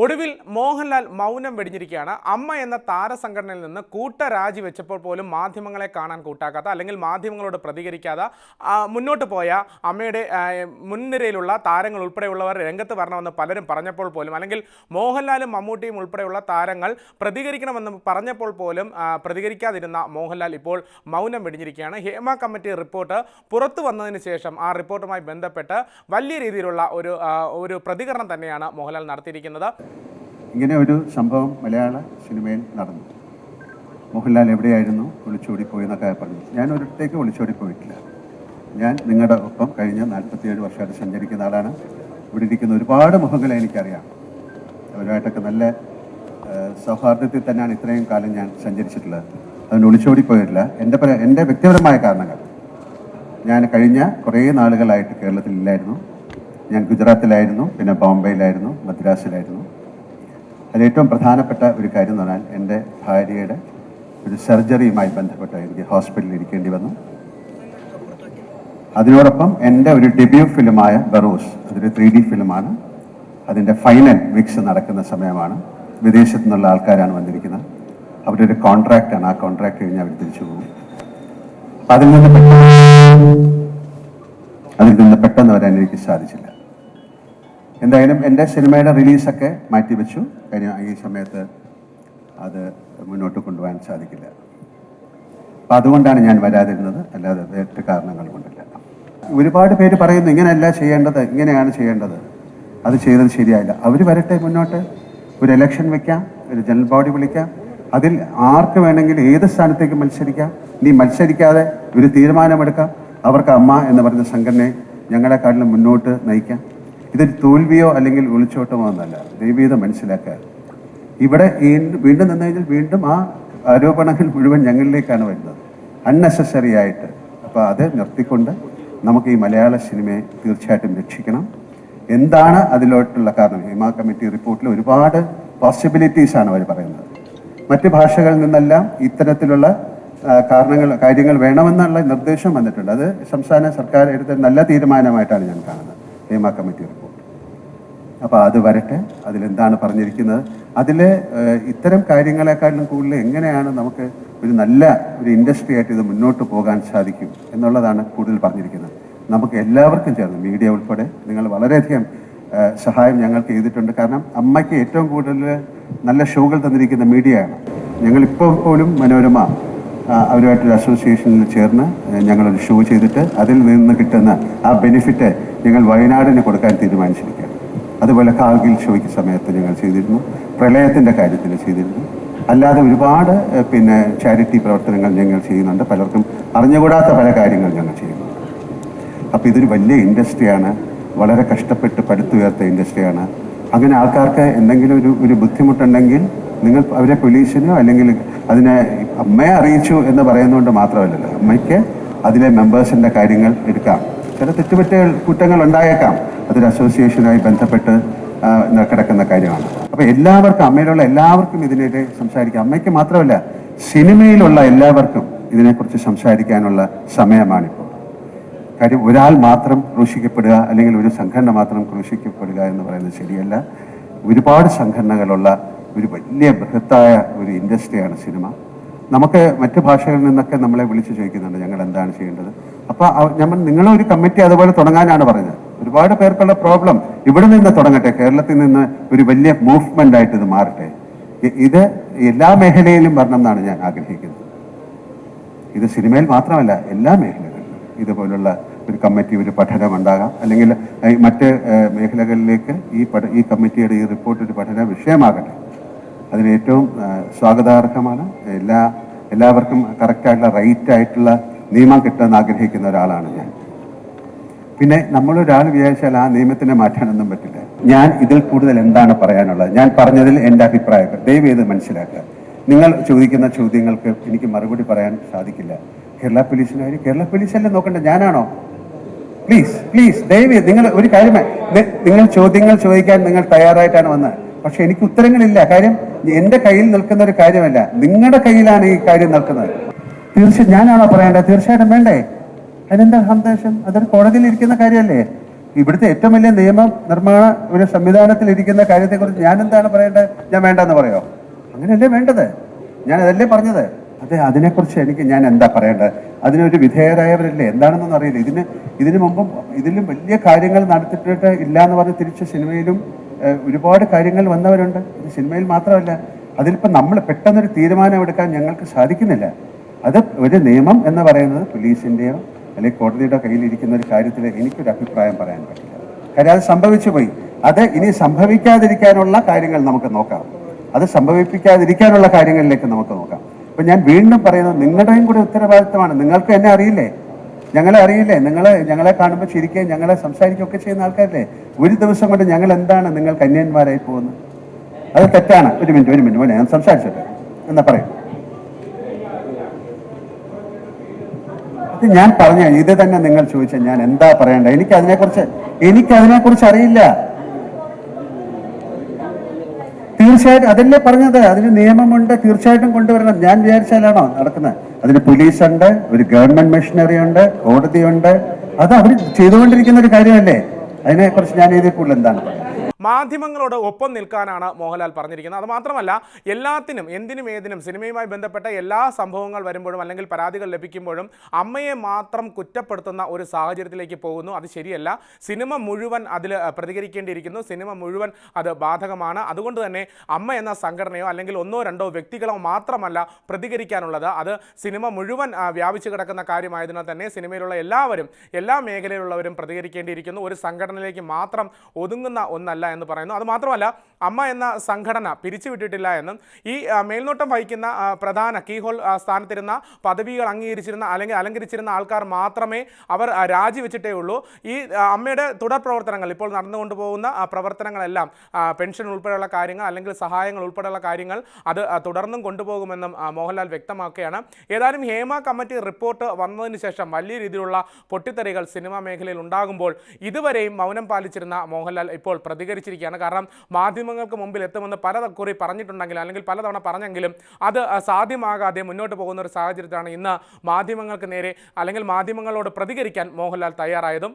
ഒടുവിൽ മോഹൻലാൽ മൗനം വെടിഞ്ഞിരിക്കുകയാണ്. അമ്മ എന്ന താരസംഘടനയിൽ നിന്ന് കൂട്ടരാജി വെച്ചപ്പോൾ പോലും മാധ്യമങ്ങളെ കാണാൻ കൂട്ടാക്കാത്ത അല്ലെങ്കിൽ മാധ്യമങ്ങളോട് പ്രതികരിക്കാതെ മുന്നോട്ട് പോയ അമ്മയുടെ മുൻനിരയിലുള്ള താരങ്ങൾ ഉൾപ്പെടെയുള്ളവർ രംഗത്ത് വരണമെന്ന് പലരും പറഞ്ഞപ്പോൾ പോലും അല്ലെങ്കിൽ മോഹൻലാലും മമ്മൂട്ടിയും ഉൾപ്പെടെയുള്ള താരങ്ങൾ പ്രതികരിക്കണമെന്ന് പറഞ്ഞപ്പോൾ പോലും പ്രതികരിക്കാതിരുന്ന മോഹൻലാൽ ഇപ്പോൾ മൗനം വെടിഞ്ഞിരിക്കുകയാണ്. ഹേമ കമ്മിറ്റി റിപ്പോർട്ട് പുറത്തു വന്നതിന് ശേഷം ആ റിപ്പോർട്ടുമായി ബന്ധപ്പെട്ട് വലിയ രീതിയിലുള്ള ഒരു ഒരു പ്രതികരണം തന്നെയാണ് മോഹൻലാൽ നടത്തിയിരിക്കുന്നത്. ഇങ്ങനെ ഒരു സംഭവം മലയാള സിനിമയിൽ നടന്നു. മോഹൻലാൽ എവിടെയായിരുന്നു? ഒളിച്ചോടിപ്പോയി എന്നൊക്കെ പറഞ്ഞു. ഞാൻ ഒരിടത്തേക്ക് ഒളിച്ചോടി പോയിട്ടില്ല. ഞാൻ നിങ്ങളുടെ ഒപ്പം കഴിഞ്ഞ നാൽപ്പത്തിയേഴ് വർഷമായിട്ട് സഞ്ചരിക്കുന്ന ആളാണ്. ഇവിടെ ഇരിക്കുന്ന ഒരുപാട് മുഖങ്ങളെ എനിക്കറിയാം. അവരുമായിട്ടൊക്കെ നല്ല സൗഹാർദ്ദത്തിൽ തന്നെയാണ് ഇത്രയും കാലം ഞാൻ സഞ്ചരിച്ചിട്ടുള്ളത്. അതുകൊണ്ട് ഒളിച്ചോടി പോയിട്ടില്ല. എന്റെ പല എന്റെ വ്യക്തിപരമായ കാരണങ്ങൾ. ഞാൻ കഴിഞ്ഞ കുറേ നാളുകളായിട്ട് കേരളത്തിലില്ലായിരുന്നു. ഞാൻ ഗുജറാത്തിലായിരുന്നു. പിന്നെ ബോംബെയിലായിരുന്നു. മദ്രാസിലായിരുന്നു. അതിൽ ഏറ്റവും പ്രധാനപ്പെട്ട ഒരു കാര്യം എന്ന് പറഞ്ഞാൽ എന്റെ ഭാര്യയുടെ ഒരു സർജറിയുമായി ബന്ധപ്പെട്ട് എനിക്ക് ഹോസ്പിറ്റലിൽ ഇരിക്കേണ്ടി വന്നു. അതിനോടൊപ്പം എന്റെ ഒരു ഡെബ്യൂ ഫിലിമായ ബറൂസ് അതൊരു ത്രീ ഡി ഫിലിമാണ് അതിന്റെ ഫൈനൽ മിക്സ് നടക്കുന്ന സമയമാണ്. വിദേശത്തു നിന്നുള്ള ആൾക്കാരാണ് വന്നിരിക്കുന്നത്. അവരുടെ ഒരു കോൺട്രാക്റ്റാണ് ആ കോൺട്രാക്ട് കഴിഞ്ഞ് അവർ തിരിച്ചു പോകും. അതിൽ നിന്ന് അതിൽ നിന്ന് പെട്ടെന്ന് വരാൻ എനിക്ക് സാധിച്ചില്ല. എന്തായാലും എന്റെ സിനിമയുടെ റിലീസൊക്കെ മാറ്റിവെച്ചു. കാര്യം ഈ സമയത്ത് അത് മുന്നോട്ട് കൊണ്ടുപോകാൻ സാധിക്കില്ല. അപ്പം അതുകൊണ്ടാണ് ഞാൻ വരാതിരുന്നത്. അല്ലാതെ വേറെ കാരണങ്ങൾ കൊണ്ടില്ല. ഒരുപാട് പേര് പറയുന്നു ഇങ്ങനെയല്ല ചെയ്യേണ്ടത് ഇങ്ങനെയാണ് ചെയ്യേണ്ടത്. അത് ചെയ്തത് ശരിയായില്ല. അവർ വരട്ടെ മുന്നോട്ട്. ഒരു ഇലക്ഷൻ വെക്കാം ഒരു ജനറൽ ബോഡി വിളിക്കാം. അതിൽ ആർക്ക് വേണമെങ്കിലും ഏത് സ്ഥാനത്തേക്ക് മത്സരിക്കാം നീ മത്സരിക്കാതെ ഒരു തീരുമാനമെടുക്കാം. അവർക്ക് അമ്മ എന്ന് പറയുന്ന സംഘടനയെ ഞങ്ങളെക്കാട്ടിലും മുന്നോട്ട് നയിക്കാം. ഇതൊരു തോൽവിയോ അല്ലെങ്കിൽ ഒളിച്ചോട്ടമോ എന്നല്ല. ദൈവീത മനസ്സിലാക്കുക. ഇവിടെ വീണ്ടും നിന്ന് കഴിഞ്ഞാൽ വീണ്ടും ആ ആരോപണങ്ങൾ മുഴുവൻ ഞങ്ങളിലേക്കാണ് വരുന്നത്. അൺനെസസറി ആയിട്ട് അപ്പോൾ അത് നിർത്തിക്കൊണ്ട് നമുക്ക് ഈ മലയാള സിനിമയെ തീർച്ചയായിട്ടും രക്ഷിക്കണം. എന്താണ് അതിലോട്ടുള്ള കാരണം? ഹിമ കമ്മിറ്റി റിപ്പോർട്ടിൽ ഒരുപാട് പോസിബിലിറ്റീസ് ആണ് അവർ പറയുന്നത്. മറ്റ് ഭാഷകളിൽ നിന്നെല്ലാം ഇത്തരത്തിലുള്ള കാരണങ്ങൾ കാര്യങ്ങൾ വേണമെന്നുള്ള നിർദ്ദേശം വന്നിട്ടുണ്ട്. അത് സംസ്ഥാന സർക്കാർ എടുത്ത നല്ല തീരുമാനമായിട്ടാണ് ഞാൻ കാണുന്നത്. ഹേമ കമ്മിറ്റി റിപ്പോർട്ട് അപ്പോൾ അത് വരട്ടെ. അതിലെന്താണ് പറഞ്ഞിരിക്കുന്നത്? അതിൽ ഇത്തരം കാര്യങ്ങളെക്കാളും കൂടുതൽ എങ്ങനെയാണ് നമുക്ക് ഒരു നല്ല ഒരു ഇൻഡസ്ട്രി ആയിട്ട് ഇത് മുന്നോട്ട് പോകാൻ സാധിക്കും എന്നുള്ളതാണ് കൂടുതൽ പറഞ്ഞിരിക്കുന്നത്. നമുക്ക് എല്ലാവർക്കും ചേർന്ന് മീഡിയ ഉൾപ്പെടെ നിങ്ങൾ വളരെയധികം സഹായം ഞങ്ങൾക്ക് ചെയ്തിട്ടുണ്ട്. കാരണം അമ്മയ്ക്ക് ഏറ്റവും കൂടുതൽ നല്ല ഷോകൾ തന്നിരിക്കുന്ന മീഡിയയാണ്. ഞങ്ങളിപ്പോൾ പോലും മനോരമ അവരുമായിട്ടൊരു അസോസിയേഷനിൽ ചേർന്ന് ഞങ്ങളൊരു ഷോ ചെയ്തിട്ട് അതിൽ നിന്ന് കിട്ടുന്ന ആ ബെനിഫിറ്റ് ഞങ്ങൾ വയനാടിന് കൊടുക്കാൻ തീരുമാനിച്ചിരിക്കുകയാണ്. അതുപോലെ കാർഗിൽ ഷോയ്ക്ക് സമയത്ത് ഞങ്ങൾ ചെയ്തിരുന്നു. പ്രളയത്തിന്റെ കാര്യത്തിൽ ചെയ്തിരുന്നു. അല്ലാതെ ഒരുപാട് പിന്നെ ചാരിറ്റി പ്രവർത്തനങ്ങൾ ഞങ്ങൾ ചെയ്യുന്നുണ്ട്. പലർക്കും അറിഞ്ഞുകൂടാത്ത പല കാര്യങ്ങൾ ഞങ്ങൾ ചെയ്യുന്നു. അപ്പോൾ ഇതൊരു വലിയ ഇൻഡസ്ട്രിയാണ്. വളരെ കഷ്ടപ്പെട്ട് പടുത്തുയർത്ത ഇൻഡസ്ട്രിയാണ്. അങ്ങനെ ആൾക്കാർക്ക് എന്തെങ്കിലും ഒരു ഒരു ബുദ്ധിമുട്ടുണ്ടെങ്കിൽ നിങ്ങൾ അവരെ പോലീസിനോ അല്ലെങ്കിൽ അതിനെ അമ്മയെ അറിയിച്ചു എന്ന് പറയുന്നതുകൊണ്ട് മാത്രമല്ലല്ലോ. അമ്മയ്ക്ക് അതിലെ മെമ്പേഴ്സിന്റെ കാര്യങ്ങൾ എടുക്കാം. ചില തെറ്റുപറ്റ കുറ്റങ്ങൾ ഉണ്ടായേക്കാം അതൊരു അസോസിയേഷനുമായി ബന്ധപ്പെട്ട് കിടക്കുന്ന കാര്യമാണ്. അപ്പോൾ എല്ലാവർക്കും അമ്മയിലുള്ള എല്ലാവർക്കും ഇതിനെതിരെ സംസാരിക്കാം. അമ്മയ്ക്ക് മാത്രമല്ല സിനിമയിലുള്ള എല്ലാവർക്കും ഇതിനെക്കുറിച്ച് സംസാരിക്കാനുള്ള സമയമാണിപ്പോൾ. കാര്യം ഒരാൾ മാത്രം ക്രൂശിക്കപ്പെടുക അല്ലെങ്കിൽ ഒരു സംഘടന മാത്രം ക്രൂശിക്കപ്പെടുക എന്ന് പറയുന്നത് ശരിയല്ല. ഒരുപാട് സംഘടനകളുള്ള ഒരു വലിയ ബൃഹത്തായ ഒരു ഇൻഡസ്ട്രിയാണ് സിനിമ. നമുക്ക് മറ്റു ഭാഷകളിൽ നിന്നൊക്കെ നമ്മളെ വിളിച്ചു ചോദിക്കുന്നുണ്ട് ഞങ്ങൾ എന്താണ് ചെയ്യേണ്ടത്. അപ്പോൾ നമ്മൾ നിങ്ങളൊരു കമ്മിറ്റി അതുപോലെ തുടങ്ങാനാണ് പറഞ്ഞത്. ഒരുപാട് പേർക്കുള്ള പ്രോബ്ലം ഇവിടെ നിന്ന് തുടങ്ങട്ടെ. കേരളത്തിൽ നിന്ന് ഒരു വലിയ മൂവ്മെന്റ് ആയിട്ട് ഇത് മാറട്ടെ. ഇത് എല്ലാ മേഖലയിലും വരണം എന്നാണ് ഞാൻ ആഗ്രഹിക്കുന്നത്. ഇത് സിനിമയിൽ മാത്രമല്ല എല്ലാ മേഖലകളിലും ഇതുപോലുള്ള ഒരു കമ്മിറ്റി ഒരു പഠനം ഉണ്ടാകാം. അല്ലെങ്കിൽ മറ്റ് മേഖലകളിലേക്ക് ഈ പഠ ഈ കമ്മിറ്റിയുടെ ഈ റിപ്പോർട്ട് ഒരു പഠന വിഷയമാകട്ടെ. അതിന് ഏറ്റവും സ്വാഗതാർഹമാണ്. എല്ലാ എല്ലാവർക്കും കറക്റ്റായിട്ടുള്ള റൈറ്റ് ആയിട്ടുള്ള നിയമം കിട്ടുമെന്ന് ആഗ്രഹിക്കുന്ന ഒരാളാണ് ഞാൻ. പിന്നെ നമ്മളൊരാൾ വിചാരിച്ചാൽ ആ നിയമത്തിനെ മാറ്റാനൊന്നും പറ്റില്ല. ഞാൻ ഇതിൽ കൂടുതൽ എന്താണ് പറയാനുള്ളത്? ഞാൻ പറഞ്ഞതിൽ എന്റെ അഭിപ്രായം ദയവ് ചെയ്ത് മനസ്സിലാക്കുക. നിങ്ങൾ ചോദിക്കുന്ന ചോദ്യങ്ങൾക്ക് എനിക്ക് മറുപടി പറയാൻ സാധിക്കില്ല. കേരള പോലീസിന് കാര്യം കേരള പോലീസല്ലേ നോക്കണ്ട? ഞാനാണോ? പ്ലീസ് പ്ലീസ് ദയവ് നിങ്ങൾ ഒരു കാര്യമേ നിങ്ങൾ ചോദ്യങ്ങൾ ചോദിക്കാൻ നിങ്ങൾ തയ്യാറായിട്ടാണ് വന്നത്. പക്ഷെ എനിക്ക് ഉത്തരങ്ങളില്ല. കാര്യം എന്റെ കയ്യിൽ നിൽക്കുന്ന ഒരു കാര്യമല്ല. നിങ്ങളുടെ കയ്യിലാണ് ഈ കാര്യം നിൽക്കുന്നത്. തീർച്ചയായും ഞാനാണോ പറയേണ്ടത്? തീർച്ചയായിട്ടും വേണ്ടേ? അതിനെന്താ സന്ദേശം അതൊരു കോടതിയിൽ ഇരിക്കുന്ന കാര്യമല്ലേ? ഇവിടുത്തെ ഏറ്റവും വലിയ നിയമ നിർമ്മാണ ഒരു സംവിധാനത്തിൽ ഇരിക്കുന്ന കാര്യത്തെക്കുറിച്ച് ഞാൻ എന്താണ് പറയേണ്ടത്? ഞാൻ വേണ്ടെന്ന് പറയോ? അങ്ങനെയല്ലേ വേണ്ടത്. ഞാൻ അതല്ലേ പറഞ്ഞത്. അതെ അതിനെക്കുറിച്ച് എനിക്ക് ഞാൻ എന്താ പറയേണ്ടത്? അതിനൊരു വിധേയരായവരല്ലേ? എന്താണെന്നൊന്നും അറിയില്ല. ഇതിന് ഇതിനു മുമ്പും ഇതിലും വലിയ കാര്യങ്ങൾ നടത്തിയിട്ട് ഇല്ല എന്ന് പറഞ്ഞ് തിരിച്ച് സിനിമയിലും ഒരുപാട് കാര്യങ്ങൾ വന്നവരുണ്ട്. ഇത് സിനിമയിൽ മാത്രമല്ല അതിലിപ്പോൾ നമ്മൾ പെട്ടെന്നൊരു തീരുമാനം എടുക്കാൻ ഞങ്ങൾക്ക് സാധിക്കുന്നില്ല. അത് ഒരു നിയമം എന്ന് പറയുന്നത് പോലീസിന്റെയോ അല്ലെങ്കിൽ കോടതിയുടെ കയ്യിലിരിക്കുന്ന ഒരു കാര്യത്തിൽ എനിക്കൊരു അഭിപ്രായം പറയാൻ പറ്റില്ല. കാര്യം അത് സംഭവിച്ചു പോയി. അത് ഇനി സംഭവിക്കാതിരിക്കാനുള്ള കാര്യങ്ങൾ നമുക്ക് നോക്കാം. അത് സംഭവിപ്പിക്കാതിരിക്കാനുള്ള കാര്യങ്ങളിലേക്ക് നമുക്ക് നോക്കാം. അപ്പം ഞാൻ വീണ്ടും പറയുന്നത് നിങ്ങളുടെയും കൂടെ ഉത്തരവാദിത്തമാണ്. നിങ്ങൾക്ക് എന്നെ അറിയില്ലേ? ഞങ്ങളെ അറിയില്ലേ? നിങ്ങൾ ഞങ്ങളെ കാണുമ്പോൾ ചിരിക്കുകയും ഞങ്ങളെ സംസാരിക്കുകയും ഒക്കെ ചെയ്യുന്ന ആൾക്കാരില്ലേ? ഒരു ദിവസം കൊണ്ട് ഞങ്ങൾ എന്താണ് നിങ്ങൾ കന്യന്മാരായി പോകുന്നത്? അത് തെറ്റാണ്. ഒരു മിനിറ്റ് ഒരു മിനിറ്റ് മോനെ ഞാൻ സംസാരിച്ചോട്ടെ. എന്നാ പറയും. അത് ഞാൻ പറഞ്ഞ ഇത് തന്നെ നിങ്ങൾ ചോദിച്ചാൽ ഞാൻ എന്താ പറയേണ്ടത്? എനിക്ക് അതിനെക്കുറിച്ച് എനിക്ക് അതിനെക്കുറിച്ച് അറിയില്ല. തീർച്ചയായിട്ടും അതല്ലേ പറഞ്ഞത്? അതിന് നിയമമുണ്ട് തീർച്ചയായിട്ടും കൊണ്ടുവരണം. ഞാൻ വിചാരിച്ചാലാണോ നടക്കുന്നത്? അതിന് പോലീസുണ്ട് ഒരു ഗവൺമെന്റ് മെഷീനറി ഉണ്ട് കോടതിയുണ്ട്. അത് അവർ ചെയ്തുകൊണ്ടിരിക്കുന്ന ഒരു കാര്യമല്ലേ? അതിനെക്കുറിച്ച് ഞാൻ എഴുതിയിട്ടുള്ള എന്താണ്? പറയുന്നത് മാധ്യമങ്ങളോട് ഒപ്പം നിൽക്കാനാണ് മോഹൻലാൽ പറഞ്ഞിരിക്കുന്നത്. അത് മാത്രമല്ല എല്ലാത്തിനും എന്തിനും ഏതിനും സിനിമയുമായി ബന്ധപ്പെട്ട എല്ലാ സംഭവങ്ങൾ വരുമ്പോഴും അല്ലെങ്കിൽ പരാതികൾ ലഭിക്കുമ്പോഴും അമ്മയെ മാത്രം കുറ്റപ്പെടുത്തുന്ന ഒരു സാഹചര്യത്തിലേക്ക് പോകുന്നു. അത് ശരിയല്ല. സിനിമ മുഴുവൻ അതിൽ പ്രതികരിക്കേണ്ടിയിരിക്കുന്നു. സിനിമ മുഴുവൻ അത് ബാധകമാണ്. അതുകൊണ്ട് തന്നെ അമ്മ എന്ന സംഘടനയോ അല്ലെങ്കിൽ ഒന്നോ രണ്ടോ വ്യക്തികളോ മാത്രമല്ല പ്രതികരിക്കാനുള്ളത്. അത് സിനിമ മുഴുവൻ വ്യാപിച്ചു കിടക്കുന്ന കാര്യമായതിനാൽ തന്നെ സിനിമയിലുള്ള എല്ലാവരും എല്ലാ മേഖലയിലുള്ളവരും പ്രതികരിക്കേണ്ടിയിരിക്കുന്നു. ഒരു സംഘടനയിലേക്ക് മാത്രം ഒതുങ്ങുന്ന ഒന്നല്ല എന്ന് പറയുന്നു. അതുമാത്രമല്ല അമ്മ എന്ന സംഘടന പിരിച്ചുവിട്ടിട്ടില്ല എന്നും ഈ മേൽനോട്ടം വഹിക്കുന്ന പ്രധാന കീഹോൾ ഹോൾ സ്ഥാനത്തിരുന്ന പദവികൾ അംഗീകരിച്ചിരുന്ന അല്ലെങ്കിൽ അലങ്കരിച്ചിരുന്ന ആൾക്കാർ മാത്രമേ അവർ രാജിവെച്ചിട്ടേ ഉള്ളൂ. ഈ അമ്മയുടെ തുടർ പ്രവർത്തനങ്ങൾ ഇപ്പോൾ നടന്നുകൊണ്ട് പോകുന്ന പ്രവർത്തനങ്ങളെല്ലാം പെൻഷൻ ഉൾപ്പെടെയുള്ള കാര്യങ്ങൾ അല്ലെങ്കിൽ സഹായങ്ങൾ ഉൾപ്പെടെയുള്ള കാര്യങ്ങൾ അത് തുടർന്നും കൊണ്ടുപോകുമെന്നും മോഹൻലാൽ വ്യക്തമാക്കുകയാണ്. ഏതായാലും ഹേമ കമ്മിറ്റി റിപ്പോർട്ട് വന്നതിന് ശേഷം വലിയ രീതിയിലുള്ള പൊട്ടിത്തെറികൾ സിനിമാ മേഖലയിൽ ഉണ്ടാകുമ്പോൾ ഇതുവരെയും മൗനം പാലിച്ചിരുന്ന മോഹൻലാൽ ഇപ്പോൾ പ്രതികരിച്ചിരിക്കുകയാണ് കാരണം മാധ്യമങ്ങൾക്ക് മുമ്പിൽ എത്തുമെന്ന് പല കുറി പറഞ്ഞിട്ടുണ്ടെങ്കിലും അല്ലെങ്കിൽ പലതവണ പറഞ്ഞെങ്കിലും അത് സാധ്യമാകാതെ മുന്നോട്ട് പോകുന്ന ഒരു സാഹചര്യത്തിലാണ് ഇന്ന് മാധ്യമങ്ങൾക്ക് നേരെ അല്ലെങ്കിൽ മാധ്യമങ്ങളോട് പ്രതികരിക്കാൻ മോഹൻലാൽ തയ്യാറായതും.